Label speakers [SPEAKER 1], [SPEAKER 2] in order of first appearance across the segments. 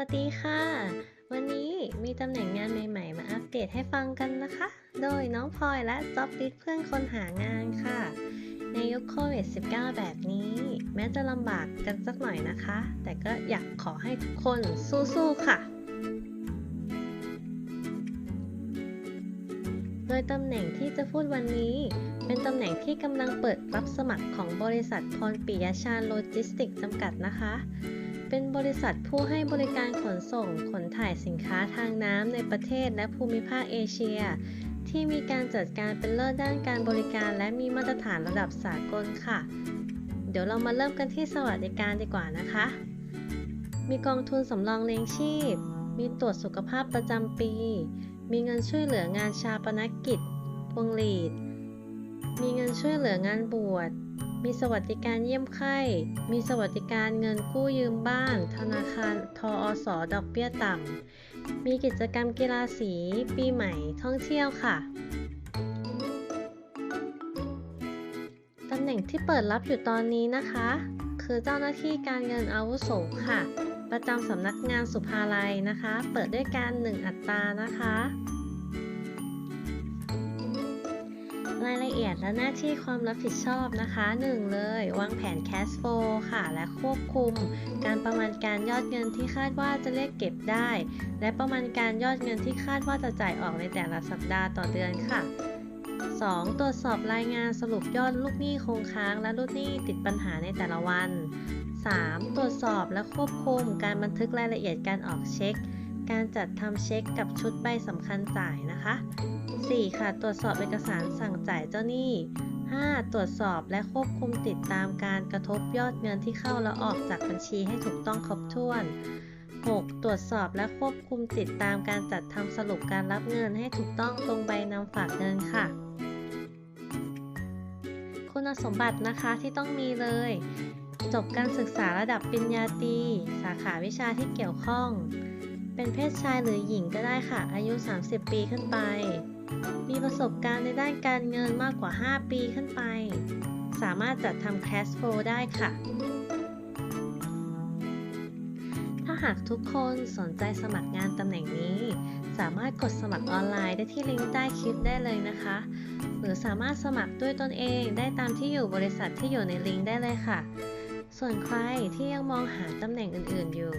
[SPEAKER 1] วัสดีค่ะ วันนี้มีตำแหน่งงานใหม่ๆ มาอัปเดตให้ฟังกันนะคะ โดยน้องพลอยและจ็อบลิสเพื่อนคนหางานค่ะ ในยุคโควิด -19 แบบนี้ แม้จะลำบากกันสักหน่อยนะคะ แต่ก็อยากขอให้ทุกคนสู้ๆค่ะ โดยตำแหน่งที่จะพูดวันนี้ เป็นตำแหน่งที่กำลังเปิดรับสมัครของบริษัทพรปิยชาโลจิสติกจำกัดนะคะ เป็นบริษัทผู้ให้บริการขนส่งขนถ่ายสินค้าทางน้ำในประเทศและภูมิภาคเอเชีย ที่มีการจัดการเป็นเลิศด้านการบริการ และมีมาตรฐานระดับสากลค่ะ เดี๋ยวเรามาเริ่มกันที่สวัสดิการดีกว่านะคะ มีกองทุนสำรองเลี้ยงชีพ มีตรวจสุขภาพประจำปี มีเงินช่วยเหลืองานชาปนกิจพวงหลีด มีเงินช่วยเหลืองานบวช มีสวัสดิการเยี่ยมไข้ มีสวัสดิการเงินกู้ยืมบ้าน ธนาคารทออสดอกเบี้ยต่ำ มีกิจกรรมกีฬาสี ปีใหม่ ท่องเที่ยวค่ะตำแหน่งที่เปิดรับอยู่ตอนนี้นะคะ คือเจ้าหน้าที่การเงินอาวุโสค่ะ ประจำสำนักงานสุภาลัยนะคะ เปิดด้วยการ 1 อัตรานะคะ รายละเอียดและหน้าที่ความรับผิดชอบนะคะ 1 เลย วางแผน cash flow ค่ะ และควบคุม การประมาณการยอดเงินที่คาดว่าจะเรียกเก็บได้ และประมาณการยอดเงินที่คาดว่าจะจ่ายออกในแต่ละสัปดาห์ต่อเดือนค่ะ 2. ตรวจสอบรายงานสรุปยอดลูกหนี้คงค้าง และลูกหนี้ติดปัญหาในแต่ละวัน 3. ตรวจสอบและควบคุมการบันทึกรายละเอียดการออกเช็ค การจัดทำเช็คกับชุดใบสำคัญจ่ายนะคะ 4. ค่ะ ตรวจสอบเอกสารสั่งจ่ายเจ้าหนี้ 5. ตรวจสอบและควบคุมติดตามการกระทบยอดเงินที่เข้าและออกจากบัญชีให้ถูกต้องครบถ้วน 6. ตรวจสอบและควบคุมติดตามการจัดทำสรุปการรับเงินให้ถูกต้องตรงใบนำฝากเงินค่ะ คุณสมบัตินะคะที่ต้องมีเลย จบการศึกษาระดับปริญญาตรีสาขาวิชาที่เกี่ยวข้อง เป็นเพศชายหรือหญิงก็ได้ค่ะ อายุ 30 ปีขึ้นไป มีประสบการณ์ในด้านการเงินมากกว่า 5 ปีขึ้นไป สามารถจัดทำ cash flow ได้ค่ะ ถ้าหากทุกคนสนใจสมัครงานตำแหน่งนี้ สามารถกดสมัครออนไลน์ได้ที่ลิงก์ใต้คลิปได้เลยนะคะ หรือสามารถสมัครด้วยตนเองได้ตามที่อยู่บริษัทที่อยู่ในลิงก์ได้เลยค่ะ ส่วนใครที่ยังมองหาตำแหน่งอื่นๆอยู่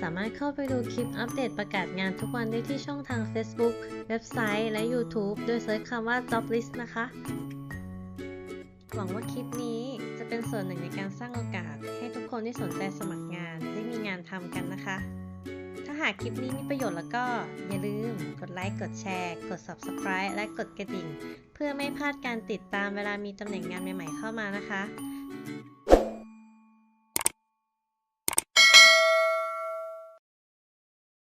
[SPEAKER 1] สามารถเข้าไปดูคลิปอัปเดตประกาศงานทุกวันได้ที่ช่องทาง Facebook เว็บไซต์ และ YouTube โดยเซิร์ชคำว่า Job List นะคะ หวังว่าคลิปนี้จะเป็นส่วนหนึ่งในการสร้างโอกาส ให้ทุกคนที่สนใจสมัครงานได้มีงานทำกันนะคะ ถ้าหากคลิปนี้มีประโยชน์แล้วก็อย่าลืมกดไลค์ กดแชร์ กด Subscribe และกดกระดิ่ง เพื่อไม่พลาดการติดตามเวลามีตำแหน่งงานใหม่ ๆ เข้ามานะคะ